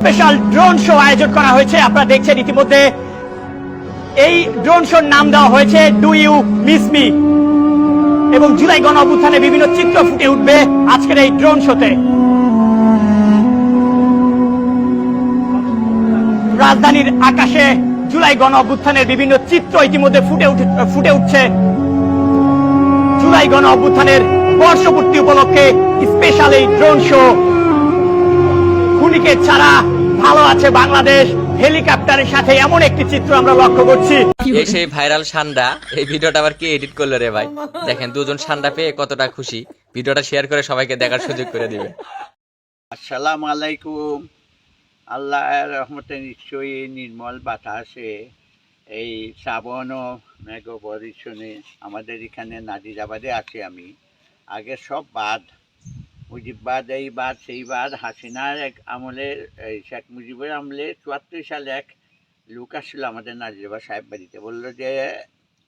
Special drone show আয়োজন করা হয়েছে, আপনারা দেখছেন ইতিমধ্যে। এই ড্রোন শোর নাম দেওয়া হয়েছে ডু ইউ মিস মি এবং জুলাই গণ অভ্যুত্থানে বিভিন্ন চিত্র ফুটে উঠবে আজকের এই ড্রোন শোতে। রাজধানীর আকাশে জুলাই গণ অভ্যুত্থানের বিভিন্ন চিত্র ইতিমধ্যে ফুটে ফুটে উঠছে। জুলাই গণ অভ্যুত্থানের বর্ষপূর্তি উপলক্ষে স্পেশাল এই ড্রোন শো। খুনিকে ছাড়া ভালো আছে বাংলাদেশ। হেলিকপ্টারের সাথে এমন একটি চিত্র আমরা লক্ষ্য করছি। এই সেই ভাইরাল সান্ডা এই ভিডিওটা আবার কে এডিট করল রে ভাই? দেখেন দুজন সান্ডা পেয়ে কতটা খুশি। ভিডিওটা শেয়ার করে সবাইকে দেখার সুযোগ করে দিবে। আসসালামু আলাইকুম। আল্লাহ রহমতে নিশ্চয়ই নির্মল বাতাসে এই শ্রাবণ ও মেঘ পরিচ্ছনে আমাদের এখানে নাজিরাবাদে আছি আমি। আগে সব বাদ। মুজিববাদ এই বাদ, সেই বাদ, হাসিনার এক আমলের, এই শেখ মুজিবের আমলে চুয়াত্তর সালে এক লোক আসছিল আমাদের নাজিরাবাদ সাহেব বাড়িতে, বলল যে,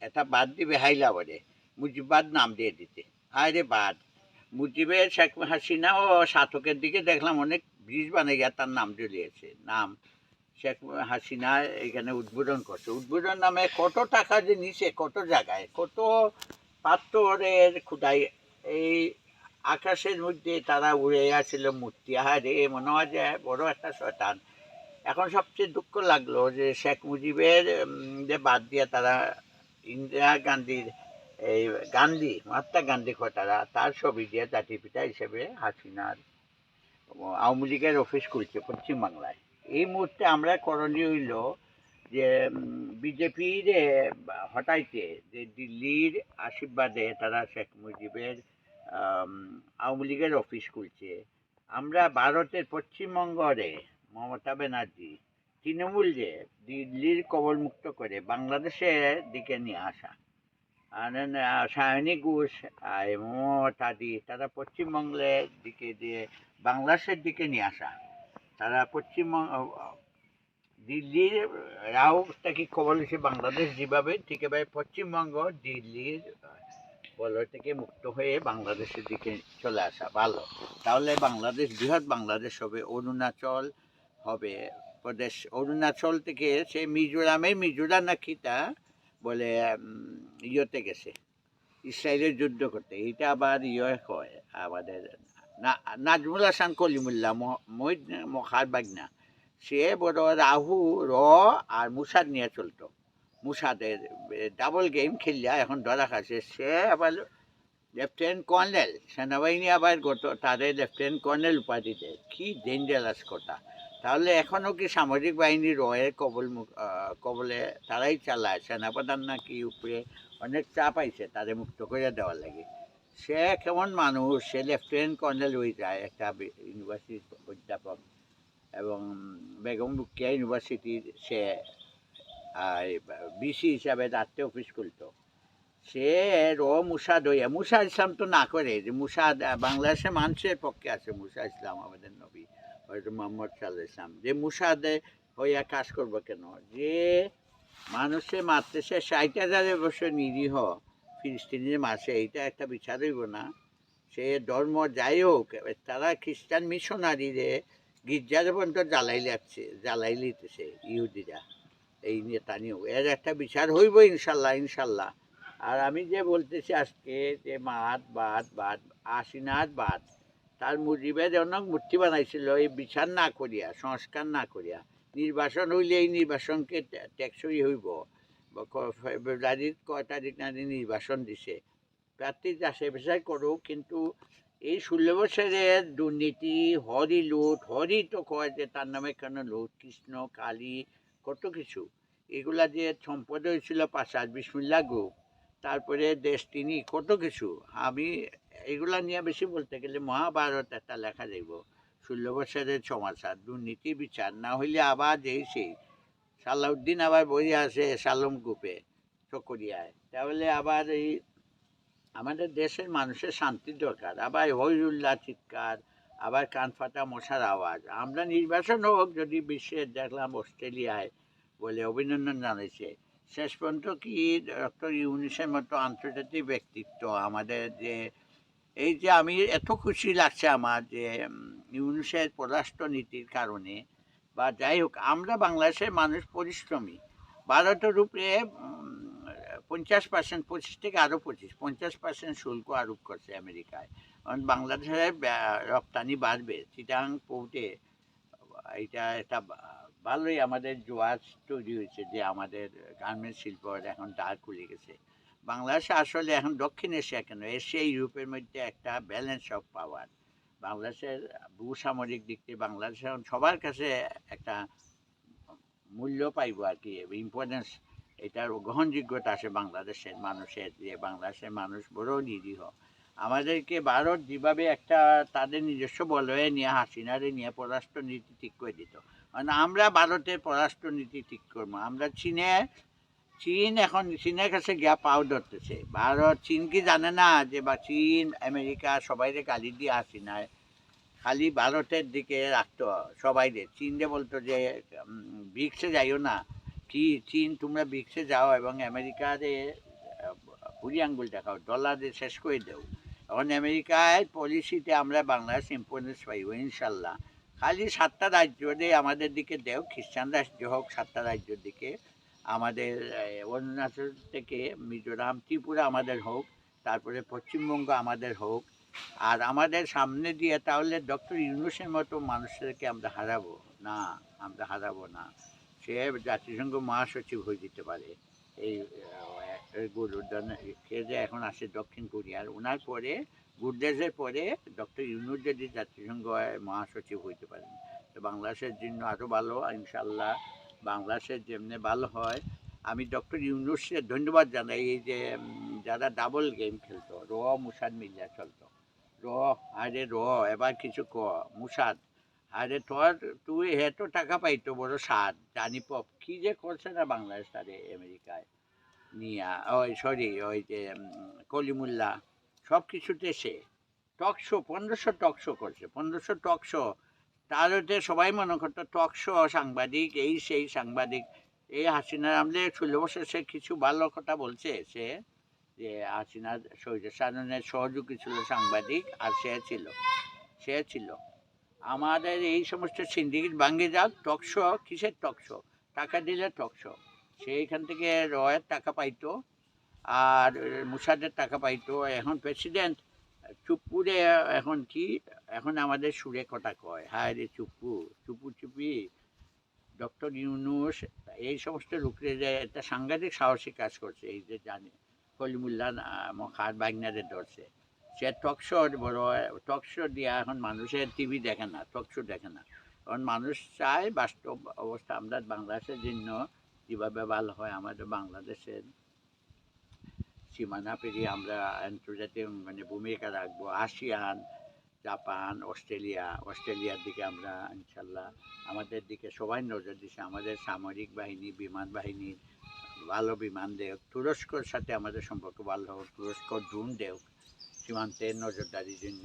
এটা বাদ দিবে হাইলাবাদে, মুজিববাদ নাম দিয়ে দিতে। আরে বাদ। মুজিবের শেখ হাসিনা ও শাসকের দিকে দেখলাম অনেক ব্রিজ বানাইয়া তার নাম জ্বলিয়েছে নাম শেখ হাসিনা এখানে উদ্বোধন করছে। উদ্বোধন নামে কত টাকা যে নিছে, কত জায়গায়, কত পাথরের খুদাই, এই আকাশের মধ্যে তারা উড়ে আসছিল মূর্তি। আহারে, মনে হয় যে বড় একটা শয়তান। এখন সবচেয়ে দুঃখ লাগল যে শেখ মুজিবের যে বাদ দিয়ে তারা ইন্দিরা গান্ধীর এই গান্ধী, মহাত্মা গান্ধী কয় তারা ছবি দিয়ে জাতির পিতা হিসেবে হাসিনার আওয়ামী লীগের অফিস খুলছে পশ্চিমবাংলায়। এই মুহূর্তে আমরা করণীয় হইল যে বিজেপির হটাইতে যে দিল্লির আশীর্বাদে তারা শেখ মুজিবের আওয়ামী লীগের অফিস খুলছে। আমরা ভারতের পশ্চিমবঙ্গরে মমতা ব্যানার্জি, তৃণমূল যে, দিল্লির কবলমুক্ত করে বাংলাদেশের দিকে নিয়ে আসা। সায়নী ঘোষ মমতাদি তারা পশ্চিমবঙ্গের দিকে দিয়ে, বাংলাদেশের দিকে নিয়ে আসা। তারা পশ্চিমবঙ্গ দিল্লির রাও থেকে খবর হয়েছে বাংলাদেশ যেভাবে, ঠিক এভাবে পশ্চিমবঙ্গ দিল্লির বলয় থেকে মুক্ত হয়ে বাংলাদেশের দিকে চলে আসা ভালো। তাহলে বাংলাদেশ, বৃহৎ বাংলাদেশ হবে, অরুণাচল হবে, প্রদেশ, অরুণাচল থেকে সে মিজোরামে মিজোরাম নাকি তা বলে ইয়েতে গেছে, ইসরায়েলের যুদ্ধ করতে। এটা আবার ইয়ে হয়, আমাদের নাজমুল হাসান কলিমুল্লাহ মহিদ মখার বাগনা সে বড় রাহু, র আর মুসাদ নিয়ে চলতো। মুসাদের ডাবল গেম খেললা এখন ধরা খাচ্ছে। সে আবার লেফটেন্যান্ট কর্নেল, সেনাবাহিনী আবার গত, তাদের লেফটেন্যান্ট কর্নেল উপাধি দেয়। কি ডেঞ্জারাস কথা। তাহলে এখনও কি সামরিক বাহিনী রয়ের কবল কবলে তারাই চালায়? সেনাপ্রধান নাকি উপরে অনেক চাপ আইছে তাদের মুক্ত করে দেওয়ার লাগে। সে কেমন মানুষ? সে লেফটেন্যান্ট কর্নেল হয়ে যায় একটা ইউনিভার্সিটির অধ্যাপক এবং বেগম রুকিয়া ইউনিভার্সিটির সে বিসি হিসাবে রাত্রে অফিস খুলতো। সে র মুসাদ হইয়া মুসা ইসলাম তো না করে, যে মুসাদ বাংলাদেশে মানুষের পক্ষে আছে, মুসা ইসলাম, আমাদের নবী হয়তো মোহাম্মদ সাল্লাহ ইসলাম যে মুসাদে হইয়া কাজ করব কেন? যে মানুষে মারতেছে ষাট হাজারের বছর নিরীহ ফিলিস্তিনের মাসে এইটা একটা বিচার হইব না। সে ধর্ম যাই হোক, তারা খ্রিস্টান মিশনারিরে গির্জার পর্যন্ত জ্বালাই লাগছে জ্বালাই লিতেছে ইহুদিরা। এই নেতানিও এর একটা বিচার হইব ইনশাল্লাহ ইনশাল্লাহ। আর আমি যে বলতেছি আজকে যে মাত বাদ বাদ আশিনাথ বাদ তার মুজিবের অনেক মূর্তি বানাইছিল, এই বিচার না করিয়া, সংস্কার না করিয়া নির্বাচন হইলে এই নির্বাচনকে টেকসই হইব। ফেব্রুয়ারির কয় তারিখ না নির্বাচন দিছে। প্রার্থী যাচাই বাছাই করুক, কিন্তু এই ষোলো বছরের দুর্নীতি, হরি লুট, হরি তো কয় যে তার নামে কেন লুট, কৃষ্ণ, কালী, কত কিছু। এগুলা যে সম্পদ হয়েছিল পাশার বিসমুল্লা গ্রুপ তারপরে দেশ, তিনি কত কিছু, আমি এগুলা নিয়ে বেশি বলতে গেলে মহাভারত একটা লেখা যাইব ষোলো বছরের সমাচার, দুর্নীতি, বিচার, না হইলে আবার যেই সেই সালাউদ্দিন আবার বই আছে, সালম গ্রুপে, চকরিয়ায়। তাহলে আবার এই আমাদের দেশের মানুষের শান্তির দরকার। আবার হইউল্লাহ চিৎকার, আবার কান ফাটা মশার আওয়াজ। আমরা নির্বাচন হোক, যদি বিশ্বের দেখলাম অস্ট্রেলিয়ায় বলে অভিনন্দন জানাইছে। শেষ পর্যন্ত কি ডক্টর ইউনিসের মতো আন্তর্জাতিক ব্যক্তিত্ব আমাদের যে, এই যে আমি এত খুশি লাগছে আমার যে ইউনিসের পররাষ্ট্র নীতির কারণে, বা যাই হোক, আমরা বাংলাদেশের মানুষ পরিশ্রমী। ভারতের উপরে পঞ্চাশ পার্সেন্ট পঁচিশ থেকে আরও পঁচিশ, পঞ্চাশ পার্সেন্ট শুল্ক আরোপ করছে আমেরিকায়। কারণ বাংলাদেশের রপ্তানি বাড়বে। চিটাং পোর্টে, এটা একটা ভালোই আমাদের জোয়ার তৈরি হয়েছে যে আমাদের গার্মেন্টস শিল্প এখন দাঁড় খুলে গেছে। বাংলাদেশে আসলে এখন দক্ষিণ এশিয়া কেন? এশিয়া, ইউরোপের মধ্যে একটা ব্যালেন্স অফ পাওয়ার বাংলাদেশের ভূসামরিক দিক থেকে বাংলাদেশ এখন সবার কাছে একটা মূল্য পাইব আর কি ইম্পর্টেন্স এটার গ্রহণযোগ্যতা আছে বাংলাদেশের মানুষের যে বাংলাদেশের মানুষ বড় নিরীহ। আমাদেরকে ভারত যেভাবে একটা তাদের নিজস্ব বলয়ে নিয়ে, হাসিনারে নিয়ে পররাষ্ট্র নীতি ঠিক করে দিত। মানে আমরা ভারতের পররাষ্ট্র নীতি ঠিক করব। আমরা চীনে, চীন এখন, চীনের কাছে গিয়া পাও ধরতেছে ভারত, চীন কি জানে না যে বা চীন, আমেরিকা সবাইরে গালি দিয়ে আসি না খালি ভারতের দিকে রাখতো সবাইরে চীনরে বলতো যে ব্রিক্সে যাইও না। কি চীন, তোমরা ব্রিক্সে যাও এবং আমেরিকারে বুড়ি আঙ্গুল দেখাও ডলারে শেষ করে দেও। এখন আমেরিকায় পলিসিতে আমরা বাংলাদেশ ইম্পর্টেন্স পাইব ইনশাল্লাহ। খালি সাতটা রাজ্য দিয়ে আমাদের দিকে দেও খ্রিস্টান রাজ্য হোক সাতটা রাজ্যের দিকে আমাদের অরুণাচল থেকে মিজোরাম ত্রিপুরা আমাদের হোক তারপরে পশ্চিমবঙ্গ আমাদের হোক আর আমাদের সামনে দিয়ে তাহলে ডক্টর ইউনুসের মতো মানুষদেরকে আমরা হারাবো না আমরা হারাবো না সে জাতিসংঘ মহাসচিব হয়ে যেতে পারে এই গুরুদান সে যে এখন আসে দক্ষিণ কোরিয়ার ওনার পরে গুরদেশের পরে ডক্টর ইউনুস যদি জাতিসংঘ মহাসচিব হইতে পারেন। তো বাংলাদেশের জন্য আরও ভালো ইনশাল্লাহ বাংলাদেশের যেমনি ভালো হয়। আমি ডক্টর ইউনুসকে ধন্যবাদ জানাই এই যে যারা ডাবল গেম খেলতো র মুসাদ মিলিয়া চলতো। র আরে র এবার কিছু ক মুসাদ আরে তোর তুই হেতো টাকা পাইতো বড় সাদ জানি পপ কি যে করছে না বাংলাদেশ তারে আমেরিকায় নিয়া ওই সরি ওই যে উম, কলিমুল্লাহ। সব কিছুতে সে। টক শো, পনেরোশো টক শো করছে, পনেরোশো টক শো। তার হতে সবাই মনে করতো টক শো, সাংবাদিক, এই সেই সাংবাদিক। এই হাসিনার আমলে ষোলো বছর সে কিছু ভালো কথা বলছে সে, যে হাসিনার শহীদ সাধনের সহযোগী ছিল সাংবাদিক আর সে ছিল সে ছিল। আমাদের এই সমস্ত সিন্ডিকেট ভাঙ্গে যাক টকশো কিসের টকশো টাকা দিলে টকশো সে এখান থেকে রয়ের টাকা পাইতো। আর মুসাদের টাকা পাইতো। এখন প্রেসিডেন্ট চুপ্পুরে এখন কি? এখন আমাদের সুরে কটা কয়? হায় রে চুপ্পু চুপু চুপি ডক্টর ইউনুস, এই সমস্ত লোকরে যে একটা সাংঘাতিক সাহসী কাজ করছে, এই যে জানে, কলিমুল্লাহ মখার বাগনাদের ধরছে। সে টকশো বড় টকশো দিয়া এখন মানুষের টিভি দেখে না টকশো দেখে না। কারণ মানুষ চায় বাস্তব অবস্থা, আমরা বাংলাদেশের জন্য যেভাবে ভালো হয়, আমাদের বাংলাদেশের সীমানা পেরিয়ে আমরা আন্তর্জাতিক মানে ভূমিকা রাখব। আসিয়ান জাপান অস্ট্রেলিয়া অস্ট্রেলিয়ার দিকে আমরা ইনশাল্লাহ আমাদের দিকে সবাই নজর দিচ্ছে আমাদের সামরিক বাহিনী, বিমান বাহিনী, ভালো বিমান দেওক তুরস্কর সাথে আমাদের সম্পর্ক ভালো হোক, তুরস্ক ড্রোন দেওক সীমান্তের নজরদারির জন্য।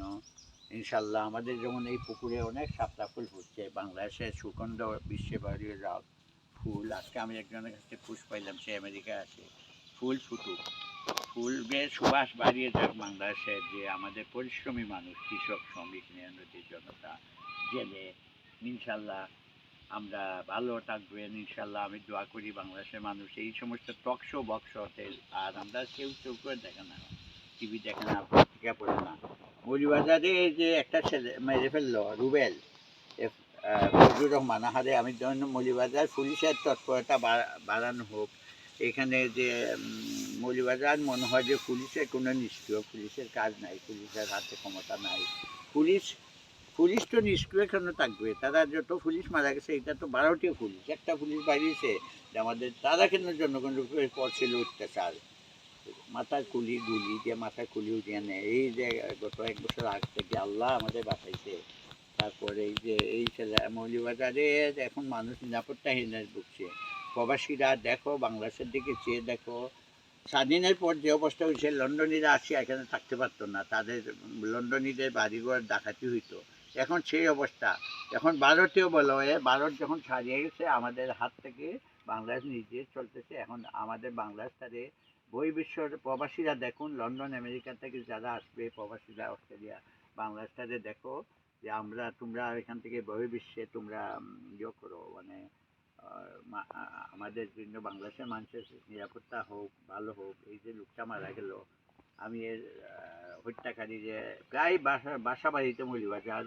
ইনশাল্লাহ আমাদের যেমন এই পুকুরে অনেক সাপলা ফুল ফুটছে বাংলাদেশের সুগন্ধ বিশ্ববাড়ির রাগ ফুল। আজকে আমি একজনের কাছে ফুস পাইলাম, সে আমেরিকা আছে। ফুল ফুটুক। ফুলের সুবাস বাড়িয়ে যাক বাংলাদেশের যে আমাদের পরিশ্রমী মানুষ কৃষক শ্রমিক মেহনতি জনতা জেলে ইনশাল্লাহ আমরা ভালো থাকবেন ইনশাল্লাহ আমি দোয়া করি বাংলাদেশের মানুষ। এই সমস্ত টকশো বক্সতে আর আমরা কেউ কেউ করে দেখে না টিভি দেখে না পত্রিকা পড়ে না। মৌলিবাজারে যে একটা ছেলে মেরে ফেলল রুবেল আহ, রহমান আহারে আমি জন্য মৌলিবাজার পুলিশের তৎপরতা বাড়া- বাড়ানো হোক এখানে যে মৌলিবাজার, মনে হয় যে পুলিশের কোনো নিষ্ক্রিয়, পুলিশের কাজ নাই, পুলিশের হাতে ক্ষমতা নাই। পুলিশ পুলিশ তো নিষ্ক্রিয় কেন থাকবে? তারা যত পুলিশ মারা গেছে, এটা তো বারোটি পুলিশ। একটা পুলিশ বাড়িয়েছে যে আমাদের তারা কেন জনগণের উপরে করছিল অত্যাচার? মাথার কুলি গুলি দিয়ে মাথার কুলি উঠিয়ে নেয়। এই যে গত এক বছর আগ থেকে আল্লাহ আমাদের বাঁচাইছে। তারপরে এই যে এই ছেলে মৌলিবাজারে এখন মানুষ নিরাপত্তাহীনের ভুগছে। প্রবাসীরা, দেখো, বাংলাদেশের দিকে চেয়ে দেখো। স্বাধীনের পর যে অবস্থা হয়েছে, লন্ডনীরা আসি এখানে থাকতে পারতো না। তাদের লন্ডনীদের বাড়িঘর ডাকাতি হইতো। এখন সেই অবস্থা। এখন ভারতীয় বলো এ ভারত যখন ছাড়িয়ে গেছে, আমাদের হাত থেকে বাংলাদেশ নিজে চলতেছে। এখন আমাদের বাংলাদেশ তাদের বহির্বিশ্বর প্রবাসীরা দেখুন, লন্ডন, আমেরিকা থেকে যারা আসবে, প্রবাসীরা অস্ট্রেলিয়া, বাংলাদেশ তাদের দেখো যে আমরা, তোমরা এখান থেকে বহির্বিশ্বে তোমরা ইয়ে করো মানে আমাদের জন্য বাংলাদেশের মানুষের নিরাপত্তা হোক ভালো হোক এই যে লোকটা মারা গেল আমি এর হত্যাকারী যে প্রায় বাসা বাসা বাড়িতে মৌলিবাজার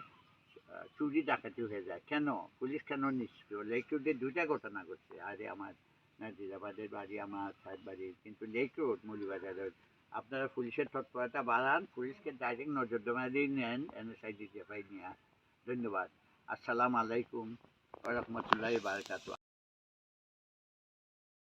চুরি ডাকাতি হয়ে যায়। কেন? পুলিশ কেন নিষ্ক্রিয়? লেক রোডে দুইটা ঘটনা ঘটছে। আরে আমার নাজিরাবাদের বাড়ি আমার সাহেব বাড়ি কিন্তু লেক রোড মৌলিবাজারের আপনারা পুলিশের তৎপরতা বাড়ান পুলিশকে ডাইরেক্ট নজর নজরদারি নেন এনএসআই ডিজিএফআই নিয়ে ধন্যবাদ। আসসালামু আলাইকুম রহমতুল্লাহ বারকাত